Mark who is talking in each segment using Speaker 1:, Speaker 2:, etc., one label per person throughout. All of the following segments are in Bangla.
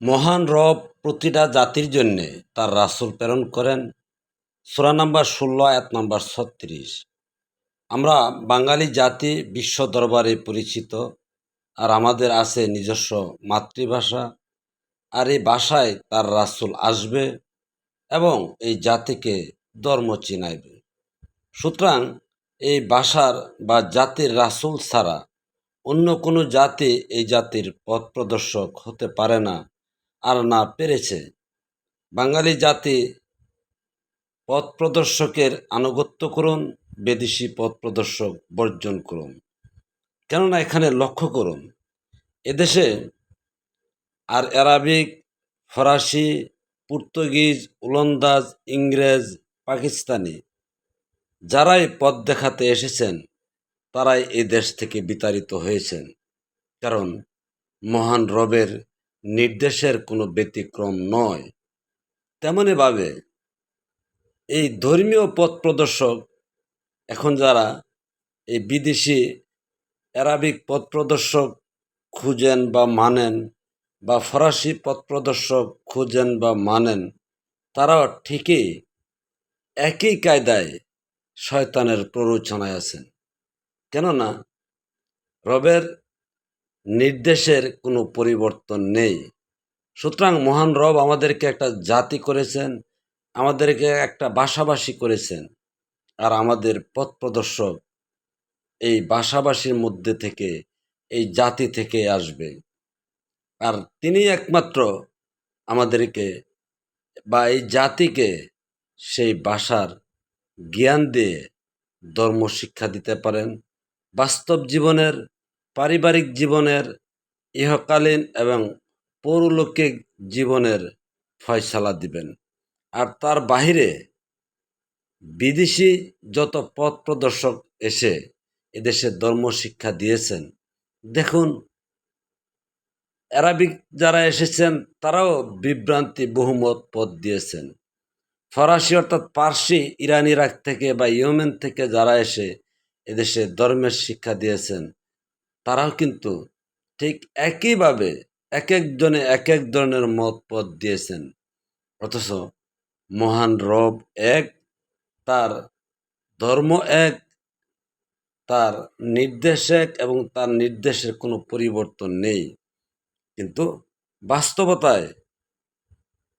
Speaker 1: মহান রব প্রতিটা জাতির জন্যে তার রাসুল প্রেরণ করেন। সূরা নাম্বার ষোলো, আয়াত নাম্বার ছত্রিশ। আমরা বাঙালি জাতি বিশ্ব দরবারে পরিচিত আর আমাদের আছে নিজস্ব মাতৃভাষা। আর এই ভাষায় তার রাসূল আসবে এবং এই জাতিকে ধর্ম চিনাইবে। সুতরাং এই ভাষার বা জাতির রাসূল ছাড়া অন্য কোনো জাতি এই জাতির পথ প্রদর্শক হতে পারে না। আর না পেরেছে। বাঙালি জাতি পথ প্রদর্শকের আনুগত্য করুন, বিদেশি পথ প্রদর্শক বর্জন করুন। কেননা এখানে লক্ষ্য করুন, এদেশে আর অ্যারাবিক ফরাসি, পর্তুগিজ ওলন্দাজ ইংরেজ, পাকিস্তানি যারাই পথ দেখাতে এসেছেন, তারাই এই দেশ থেকে বিতাড়িত হয়েছেন। কারণ মহান রবের নির্দেশের কোনো ব্যতিক্রম নয়। তেমনইভাবে এই ধর্মীয় পথ প্রদর্শক এখন যারা এই বিদেশি অ্যারাবিক পথ প্রদর্শক খুঁজেন বা মানেন বা ফরাসি পথ প্রদর্শক খুঁজেন বা মানেন, তারাও ঠিকই একই কায়দায় শয়তানের প্ররোচনায় আছেন। কেননা রবের নির্দেশের কোনো পরিবর্তন নেই। সুতরাং মহান রব আমাদেরকে একটা জাতি করেছেন, আমাদেরকে একটা ভাষাভাষী করেছেন, আর আমাদের পথ প্রদর্শক এই ভাষাভাষীর মধ্যে থেকে, এই জাতি থেকে আসবে। আর তিনি একমাত্র আমাদেরকে বা এই জাতিকে সেই ভাষার জ্ঞান দিয়ে ধর্ম শিক্ষা দিতে পারেন। বাস্তব জীবনের পারিবারিক জীবনের ইহকালীন এবং পৌরলৌকিক জীবনের ফয়সালা দিবেন। আর তার বাহিরে বিদেশি যত পথ প্রদর্শক এসে এদেশে ধর্ম শিক্ষা দিয়েছেন, দেখুন অ্যারাবিক যারা এসেছেন, তারাও বিভ্রান্তি বহুমত পথ দিয়েছেন। ফরাসি অর্থাৎ পার্সি, ইরান, ইরাক থেকে বা ইয়েমেন থেকে যারা এসে এদেশে ধর্মের শিক্ষা দিয়েছেন তারাও কিন্তু ঠিক একইভাবে এক একজনে এক এক ধরনের মত পথ দিয়েছেন। অথচ মহান রব এক, তার ধর্ম এক, তার নির্দেশ এক এবং তার নির্দেশের কোনো পরিবর্তন নেই। কিন্তু বাস্তবতায়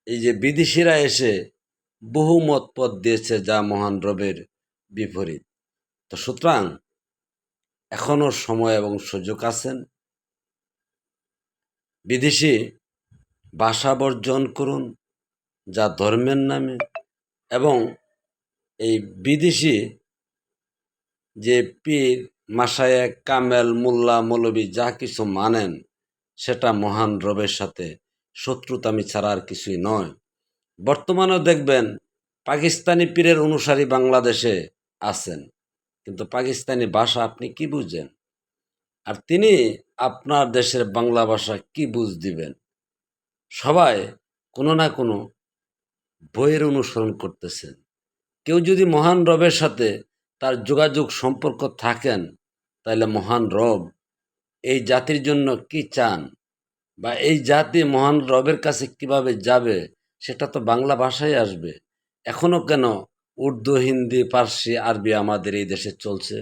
Speaker 1: এই যে বিদেশিরা এসে বহু মত পথ দিয়েছে যা মহান রবের বিপরীত। তো সুতরাং এখনও সময় এবং সুযোগ আছেন। বিদেশি ভাষা বর্জন করুন, যা ধর্মের নামে এবং এই বিদেশি যে পীর মাসায়েক কামেল, মোল্লা, মৌলবী যা কিছু মানেন, সেটা মহান রবের সাথে শত্রুতামি ছাড়া আর কিছুই নয়। বর্তমানেও দেখবেন পাকিস্তানি পীরের অনুসারী বাংলাদেশে আছেন। কিন্তু পাকিস্তানি ভাষা আপনি কি বুঝেন? আর তিনি আপনার দেশের বাংলা ভাষা কি বুঝ দিবেন? সবাই কোনো না কোনো বইয়ের অনুসরণ করতেছেন। কেউ যদি মহান রবের সাথে তার যোগাযোগ সম্পর্ক থাকেন তাহলে মহান রব এই জাতির জন্য কি চান বা এই জাতি মহান রবের কাছে কীভাবে যাবে, সেটা তো বাংলা ভাষায় আসবে। এখনও কেন উর্দু হিন্দি পার্সি আরবি আমাদের এই দেশে চলছে।